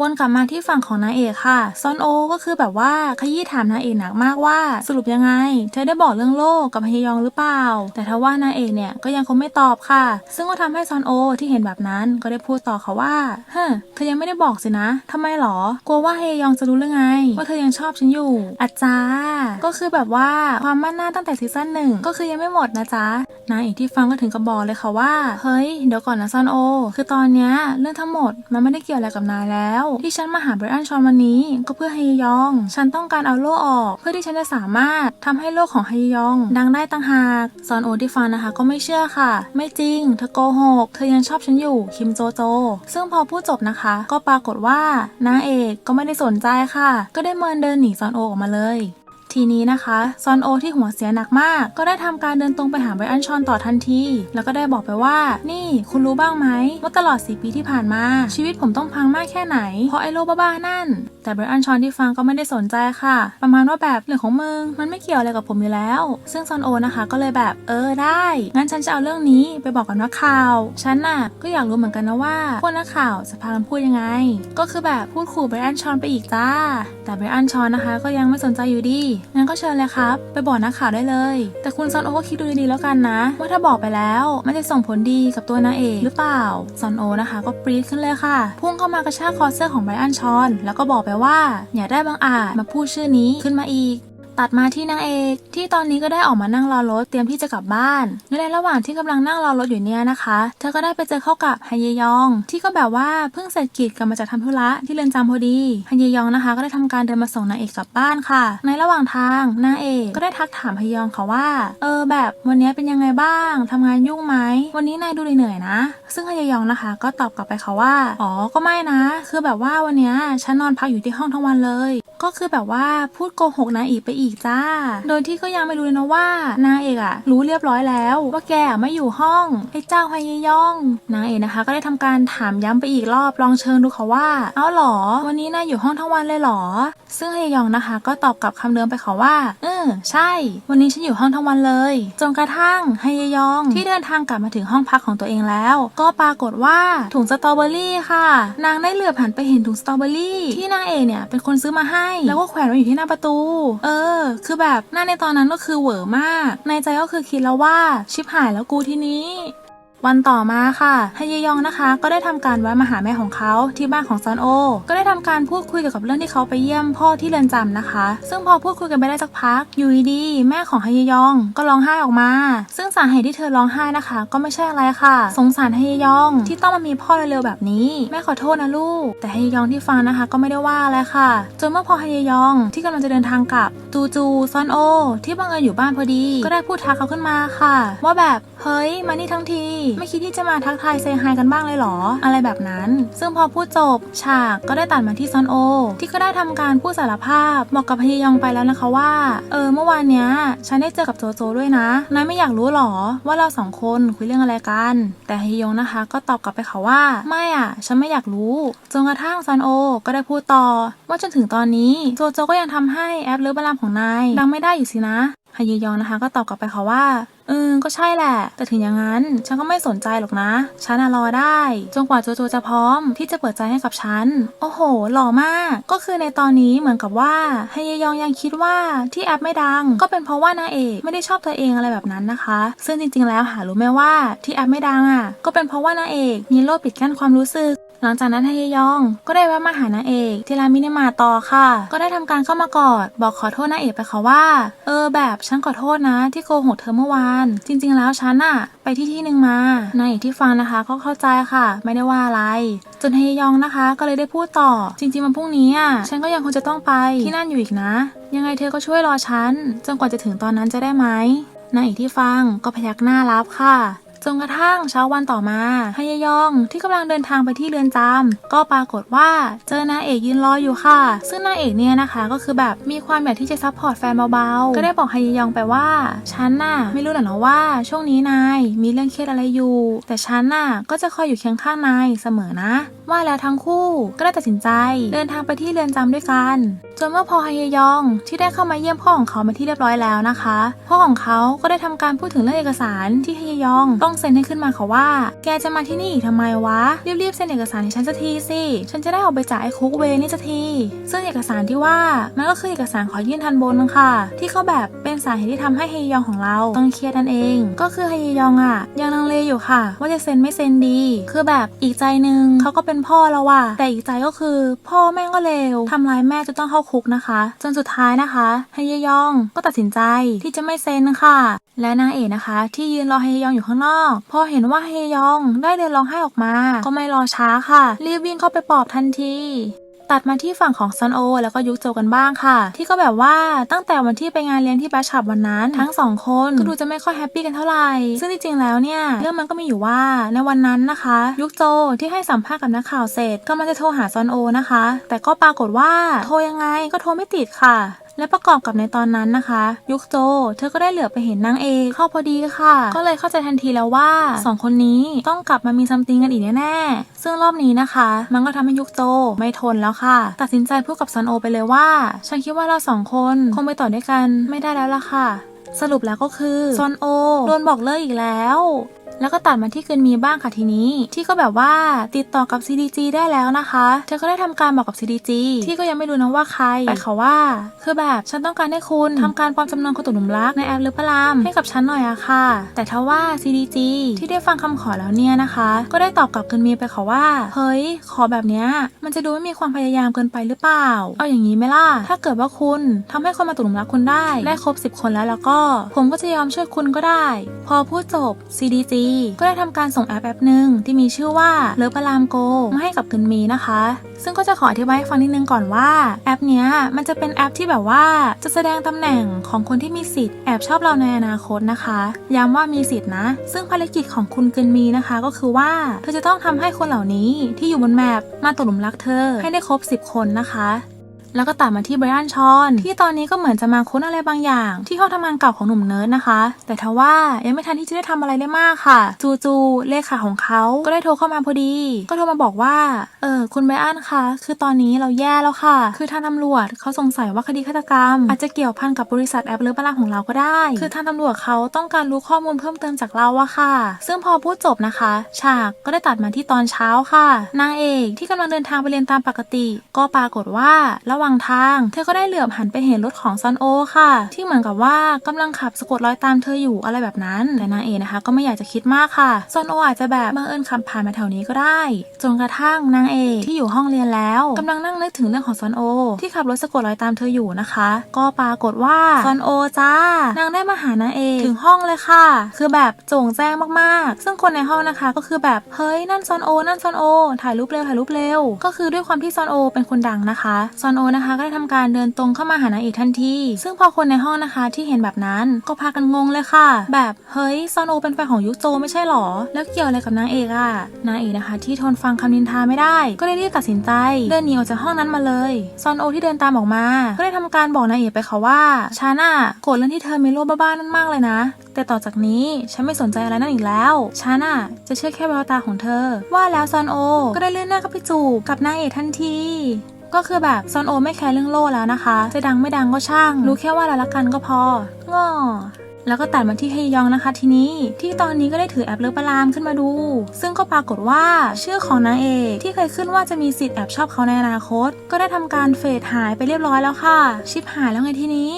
วนกลับมาที่ฝั่งของนางเอกค่ะ ซอนโอก็คือแบบว่าขยี้ถามนางเอกหนักมากว่า สรุปยังไง เธอได้บอกเรื่องโลกกับฮยองหรือเปล่า แต่ทว่านางเอกเนี่ยก็ยังคงไม่ตอบค่ะ ซึ่งก็ทำให้ซอนโอที่เห็นแบบนั้นก็ได้พูดต่อค่ะว่าเฮ้อเธอยังไม่ได้บอกสินะทำไมหรอกลัวว่าฮยองจะรู้เรื่องไง ว่าเธอยังชอบฉันอยู่อาจารย์ก็คือแบบว่าความมั่นหน้าตั้งแต่ซีซั่นหนึ่งก็คือยังไม่หมดนะจ๊ะนางเอกที่ฟังก็ถึงกับบอกเลยค่ะว่าเฮ้ยเดี๋ยวก่อนนะซอนโอ คือตอนเนี้ยเรื่องทั้งหมดมันไม่ได้เกี่ยวอะไรกับนายแล้วที่ฉันมาหาไบรอันชอนวันนี้ ก็เพื่อฮยอง ฉันต้องการเอาโล่ออก เพื่อที่ฉันจะสามารถทำให้โลกของฮยอง ดังได้ตั้งหากซอนโอที่ฟังนะคะ ก็ไม่เชื่อค่ะ ไม่จริง เธอโกหก เธอยังชอบฉันอยู่คิมโจโจ ซึ่งพอพูดจบนะคะ ก็ปรากฏว่านางเอกก็ไม่ได้สนใจค่ะ ก็ได้เมินเดินหนีซอนโอออกมาเลย ทีนี้นะคะ ซอนโอที่หัวเสียหนักมาก ก็ได้ทำการเดินตรงไปหาไบรอันชอนต่อทันที แล้วก็ได้บอกไปว่า นี่คุณรู้บ้างไหมว่าตลอด 4 ปีที่ผ่านมา ชีวิตผมต้องพังมากแค่ไหน เพราะไอ้โลบ้าๆนั่น แต่ไบรอันชอนที่ฟังก็ไม่ได้สนใจค่ะ ประมาณว่าแบบเรื่องของมึงมันไม่เกี่ยวอะไรกับผมอยู่แล้ว ซึ่งซอนโอนะคะ ก็เลยแบบเออได้ งั้นฉันจะเอาเรื่องนี้ไปบอกกับนักข่าว ฉันน่ะก็อยากรู้เหมือนกันนะว่าพวกนักข่าวจะพากันพูดยังไง ก็คือแบบพูดขู่ไบรอันชอนไปอีกจ้า แต่ไบรอันชอนนะคะ ก็ยังไม่สนใจอยู่ดี งั้นก็เชิญเลยครับ ไปบอกนักข่าวได้เลย แต่คุณซอนโอก็คิดดูดีๆแล้วกันนะ ว่าถ้าบอกไปแล้วมันจะส่งผลดีกับตัวนางเอกหรือเปล่าซอนโอนะคะ ก็ปรี๊ดขึ้นเลยค่ะ พุ่งเข้ามากระชากคอเสื้อของไบรอันชอน แล้วก็บอกไปว่า อย่าได้บางอาจมาพูดชื่อนี้ขึ้นมาอีก ตัดมาที่นางเอกที่ตอนนี้ก็ได้ออกมานั่งรอรถเตรียมที่จะกลับบ้านในระหว่างที่กำลังนั่งรอรถอยู่เนี่ยนะคะ เธอก็ได้ไปเจอเข้ากับฮันเยยอง ที่ก็แบบว่าเพิ่งเสร็จกิจกลับมาจากทำธุระที่เรือนจำพอดีฮันเยยองนะคะ ก็ได้ทำการเดินมาส่งนางเอกกลับบ้านค่ะ ในระหว่างทางนางเอกก็ได้ทักถามฮันเยยองค่ะว่า เออแบบวันนี้เป็นยังไงบ้างทำงานยุ่งไหมวันนี้นายดูเหนื่อยนะ ซึ่งฮันเยยองนะคะ ก็ตอบกลับไปค่ะว่าอ๋อก็ไม่นะ คือแบบว่าวันนี้ฉันนอนพักอยู่ที่ห้องทั้งวันเลย ก็คือแบบว่าพูดโกหกนางเอกไปอีกจ้า โดยที่ก็ยังไม่รู้เลยนะว่านางเอกอะรู้เรียบร้อยแล้ว ว่าแกอะไม่อยู่ห้องไอ้เจ้าไฮยยอง นางเอกนะคะ ก็ได้ทำการถามย้ำไปอีกรอบลองเชิญดูค่ะว่า เอ้าหรอ วันนี้นายอยู่ห้องทั้งวันเลยหรอ ซึ่งไฮยยองนะคะ ก็ตอบกลับคำเดิมไปค่ะว่าเออ ใช่ วันนี้ฉันอยู่ห้องทั้งวันเลย จนกระทั่งไฮยยองที่เดินทางกลับมาถึงห้องพักของตัวเองแล้ว ก็ปรากฏว่าถุงสตรอเบอรี่ค่ะ นางได้เหลือบหันไปเห็นถุงสตรอเบอรี่ที่นางเอเนี่ยเป็นคนซื้อมาให้ แล้วก็แขวนไว้อยู่ที่หน้าประตู เออ คือแบบหน้าในตอนนั้นก็คือเหวอมาก ในใจก็คือคิดแล้วว่าชิบหายแล้วกูที่นี้ วันต่อมาค่ะฮยยองนะคะ ก็ได้ทำการแวะมาหาแม่ของเขาที่บ้านของซอนโอ ก็ได้ทำการพูดคุยเกี่ยวกับเรื่องที่เขาไปเยี่ยมพ่อที่เรือนจำนะคะ ซึ่งพอพูดคุยกันไปได้สักพักอยู่ดีๆแม่ของฮยยองก็ร้องไห้ออกมา ซึ่งสาเหตุที่เธอร้องไห้นะคะ ก็ไม่ใช่อะไรค่ะ สงสารฮยยองที่ต้องมามีพ่อเร็วๆแบบนี้แม่ขอโทษนะลูก แต่ฮยยองที่ฟังนะคะ ก็ไม่ได้ว่าอะไรค่ะ จนเมื่อพอฮยยองที่กำลังจะเดินทางกลับจูจูซอนโอ ที่บังเอิญอยู่บ้านพอดี ก็ได้พูดทักเขาขึ้นมาค่ะ ว่าแบบ เฮ้ย มานี่ทั้งที ไม่คิดที่จะมาทักทายเซฮายกันบ้างเลยหรอ อะไรแบบนั้น ซึ่งพอพูดจบ ฉากก็ได้ตัดมาที่ซอนโอ ที่ก็ได้ทำการพูดสารภาพบอกกับฮยยองไปแล้วนะคะว่า เออ เมื่อวานเนี้ย ฉันได้เจอกับโจโจด้วยนะนายไม่อยากรู้หรอ ว่าเราสองคนคุยเรื่องอะไรกัน แต่ฮยยองนะคะ ก็ตอบกลับไปค่ะว่า ไม่อะ ฉันไม่อยากรู้จนกระทั่งซอนโอ ก็ได้พูดต่อ ว่าจนถึงตอนนี้โจโจก็ยังทำให้แอปเลิฟบารามของนายดังไม่ได้อยู่สินะ ฮยยองนะคะ ก็ตอบกลับไปค่ะว่าเออก็ใช่แหละ แต่ถึงอย่างนั้น ฉันก็ไม่สนใจหรอกนะ ฉันอะรอได้ จนกว่าโจโจจะพร้อมที่จะเปิดใจให้กับฉัน โอ้โห หล่อมาก ก็คือในตอนนี้เหมือนกับว่าฮยยองยังคิดว่าที่แอปไม่ดัง ก็เป็นเพราะว่านางเอกไม่ได้ชอบตัวเองอะไรแบบนั้นนะคะ ซึ่งจริงๆ แล้วหารู้ไหมว่าที่แอปไม่ดังอะ ก็เป็นเพราะว่านางเอกมีโรคปิดกั้นความรู้สึก หลังจากนั้นฮยยองก็ได้แวะมาหานางเอกที่ร้านมินิมาต่อค่ะ ก็ได้ทำการเข้ามากอด บอกขอโทษนางเอกไปค่ะว่า เออแบบฉันขอโทษนะ ที่โกหกเธอเมื่อวาน จริง ๆ แล้วฉันอะไปที่ที่หนึ่งมานางเอกที่ฟังนะคะก็เข้าใจค่ะ ไม่ได้ว่าอะไร จนฮยยองนะคะ ก็เลยได้พูดต่อ จริง ๆ มันพรุ่งนี้อะฉันก็ยังคงจะต้องไปที่นั่นอยู่อีกนะ ยังไงเธอก็ช่วยรอฉันจนกว่าจะถึงตอนนั้นจะได้ไหมนางเอกที่ฟังก็พยักหน้ารับค่ะ จนกระทั่งเช้าวันต่อมาฮยยองที่กำลังเดินทางไปที่เรือนจำก็ปรากฏว่าเจอนางเอกยืนรออยู่ค่ะ ซึ่งนางเอกเนี่ยนะคะก็คือแบบมีความอยากที่จะซัพพอร์ตแฟนเบาๆ ก็ได้บอกฮยยองไปว่าฉันน่ะไม่รู้หรอกนะว่า ช่วงนี้นายมีเรื่องเครียดอะไรอยู่ แต่ฉันน่ะก็จะคอยอยู่เคียงข้างนายเสมอนะ ว่าแล้วทั้งคู่ก็ได้ตัดสินใจ เดินทางไปที่เรือนจำด้วยกันจนเมื่อพอฮยยองที่ได้เข้ามาเยี่ยมพ่อของเขาเป็นที่เรียบร้อยแล้วนะคะ พ่อของเขาก็ได้ทำการพูดถึงเรื่องเอกสารที่ฮยยองต้องเซ็นให้ขึ้นมาค่ะว่า แกจะมาที่นี่อีกทำไมวะ รีบๆเซ็นเอกสารให้ฉันสักทีสิ ฉันจะได้ออกไปจากไอ้คุกเวนี่สักที ซึ่งเอกสารที่ว่ามันก็คือเอกสารขอยื่นทันบนค่ะ ที่เขาแบบเป็นสาเหตุที่ทำให้ฮยยองของเราต้องเครียดนั่นเอง ก็คือฮยยองอะ ยังลังเลอยู่ค่ะ ว่าจะเซ็นไม่เซ็นดี คือแบบอีกใจหนึ่งเขาก็เป็นพ่อแล้วว่ะแต่อีกใจก็คือพ่อแม่ก็เลวทำร้ายแม่จนต้องเข้าคุกนะคะ จนสุดท้ายนะคะฮยยองก็ตัดสินใจที่จะไม่เซ็นค่ะ และนางเอกนะคะ ที่ยืนรอเฮยองอยู่ข้างนอก พอเห็นว่าเฮยองได้เดินร้องไห้ออกมา ก็ไม่รอช้าค่ะ รีบวิ่งเข้าไปปลอบทันทีตัดมาที่ฝั่งของซันโอ แล้วก็ยุคโจกันบ้างค่ะ ที่ก็แบบว่าตั้งแต่วันที่ไปงานเลี้ยงที่แบชชับวันนั้น ทั้งสองคนก็ดูจะไม่ค่อยแฮปปี้กันเท่าไหร่ ซึ่งจริงๆแล้วเนี่ย เรื่องมันก็มีอยู่ว่าในวันนั้นนะคะ ยุคโจที่ให้สัมภาษณ์กับนักข่าวเสร็จก็มันจะโทรหาซอนโอนะคะ แต่ก็ปรากฏว่าโทรยังไงก็โทรไม่ติดค่ะ และประกอบกับในตอนนั้นนะคะ ยุคโจ เธอก็ได้เหลือไปเห็นนางเอกเข้าพอดีค่ะ ก็เลยเข้าใจทันทีแล้วว่าสองคนนี้ต้องกลับมามีซัมติงกันอีกแน่ๆซึ่งรอบนี้นะคะ มันก็ทำให้ยุคโจไม่ทนแล้วค่ะ ตัดสินใจพูดกับซันโอไปเลยว่า ฉันคิดว่าเราสองคนคงไปต่อด้วยกันไม่ได้แล้วล่ะค่ะ สรุปแล้วก็คือซอนโอโดนบอกเลิกอีกแล้ว แล้วก็ตัดมาที่เกินมีบ้างค่ะทีนี้ ที่ก็แบบว่าติดต่อกับ CDG ได้แล้วนะคะ เธอก็ได้ทำการบอกกับ CDG ที่ก็ยังไม่รู้นะว่าใครแต่เขาว่า คือแบบฉันต้องการให้คุณทำการปลอมจำนวนคนตกหลุมรักในแอปหรือพระรามให้กับฉันหน่อยอะค่ะ แต่ทว่า CDG ที่ได้ฟังคำขอแล้วเนี่ยนะคะ ก็ได้ตอบกลับเกินมีไปค่ะว่าเฮ้ยขอแบบเนี้ยมันจะดูไม่มีความพยายามเกินไปหรือเปล่า เอาอย่างนี้ไหมล่ะถ้าเกิดว่าคุณทำให้คนมาตกหลุมรักคุณได้ได้ครบ 10 คนแล้วแล้วก็ ผมก็จะยอมช่วยคุณก็ได้ พอพูดจบ CDG ก็ได้ทำการส่งแอปแอปหนึ่งที่มีชื่อว่าเลิฟพารามโกมาให้กับเกินมีนะคะ ซึ่งก็จะขออธิบายให้ฟังนิดนึงก่อนว่าแอปเนี้ยมันจะเป็นแอปที่แบบว่าจะแสดงตำแหน่งของคนที่มีสิทธิ์แอบชอบเราในอนาคตนะคะย้ำว่ามีสิทธิ์นะ ซึ่งภารกิจของคุณเกินมีนะคะ ก็คือว่าเธอจะต้องทำให้คนเหล่านี้ที่อยู่บนแมปมาตกหลุมรักเธอให้ได้ครบ 10 คนนะคะ แล้วก็ตัดมาที่ไบรอันชอน ที่ตอนนี้ก็เหมือนจะมาค้นอะไรบางอย่าง ที่ห้องทำงานเก่าของหนุ่มเนิร์ดนะคะ แต่ทว่ายังไม่ทันที่จะได้ทำอะไรได้มากค่ะ จู่ๆเลขาของเขาก็ได้โทรเข้ามาพอดี ก็โทรมาบอกว่าเออคุณไบรอันคะคือตอนนี้เราแย่แล้วค่ะ คือทางตำรวจเขาสงสัยว่าคดีฆาตกรรม อาจจะเกี่ยวพันกับบริษัทแอปเลิฟบาลาของเราก็ได้ คือทางตำรวจเขาต้องการรู้ข้อมูลเพิ่มเติมจากเราอะค่ะ ซึ่งพอพูดจบนะคะ ฉากก็ได้ตัดมาที่ตอนเช้าค่ะ นางเอกที่กำลังเดินทางไปเรียนตามปกติ ก็ปรากฏว่าระหว่างทาง เธอก็ได้เหลือบหันไปเห็นรถของซอนโอค่ะ ที่เหมือนกับว่ากำลังขับสะกดรอยตามเธออยู่อะไรแบบนั้น แต่นางเอนะคะก็ไม่อยากจะคิดมากค่ะซอนโออาจจะแบบบังเอิญขับผ่านมาแถวนี้ก็ได้ จนกระทั่งนางเอกที่อยู่ห้องเรียนแล้วกำลังนั่งนึกถึงเรื่องของซอนโอ ที่ขับรถสะกดรอยตามเธออยู่นะคะ ก็ปรากฏว่าซอนโอจ้านางได้มาหานางเอกถึงห้องเลยค่ะ คือแบบโจ่งแจ้งมากๆ ซึ่งคนในห้องนะคะก็คือแบบเฮ้ยนั่นซอนโอนั่นซอนโอถ่ายรูปเร็วถ่ายรูปเร็ว ก็คือด้วยความที่ซอนโอเป็นคนดังนะคะซอนโอนะคะ ก็ได้ทำการเดินตรงเข้ามาหานางเอกทันที ซึ่งพอคนในห้องนะคะที่เห็นแบบนั้นก็พากันงงเลยค่ะ แบบเฮ้ยซอนโอเป็นแฟนของยุคโจไม่ใช่หรอ แล้วเกี่ยวอะไรกับนางเอกอะนางเอกนะคะ ที่ทนฟังคำนินทาไม่ได้ ก็เลยรีบตัดสินใจเดินหนีออกจากห้องนั้นมาเลยซอนโอที่เดินตามออกมา ก็ได้ทำการบอกนางเอกไปค่ะว่าฉันอะโกรธเรื่องที่เธอมีโลกบ้าๆนั่นมากเลยนะ แต่ต่อจากนี้ฉันไม่สนใจอะไรนั่นอีกแล้วฉันอะจะเชื่อแค่แววตาของเธอ ว่าแล้วซอนโอ ก็ได้เลื่อนหน้าเข้าไปจูบกับนางเอกทันที ก็คือแบบซอนโอไม่แคร์เรื่องโล่แล้วนะคะจะดังไม่ดังก็ช่าง รู้แค่ว่าเรารักกันก็พองอแล้วก็ตัดมาที่ฮยองนะคะทีนี้ที่ตอนนี้ก็ได้ถือแอปเลิฟปรามขึ้นมาดู ซึ่งก็ปรากฏว่าชื่อของนางเอกที่เคยขึ้นว่าจะมีสิทธิ์แอบชอบเขาในอนาคต ก็ได้ทำการเฟดหายไปเรียบร้อยแล้วค่ะ ชิปหายแล้วไงทีนี้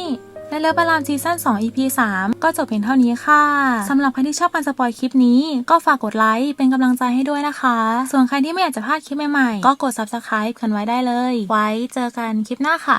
และเลิฟบาลามซีซั่น2 EP 3 ก็จบเพียงเท่านี้ค่ะ สำหรับใครที่ชอบการสปอยคลิปนี้ ก็ฝากกดไลค์เป็นกำลังใจให้ด้วยนะคะ ส่วนใครที่ไม่อยากจะพลาดคลิปใหม่ๆ ก็กด subscribe กันไว้ได้เลย ไว้เจอกันคลิปหน้าค่ะ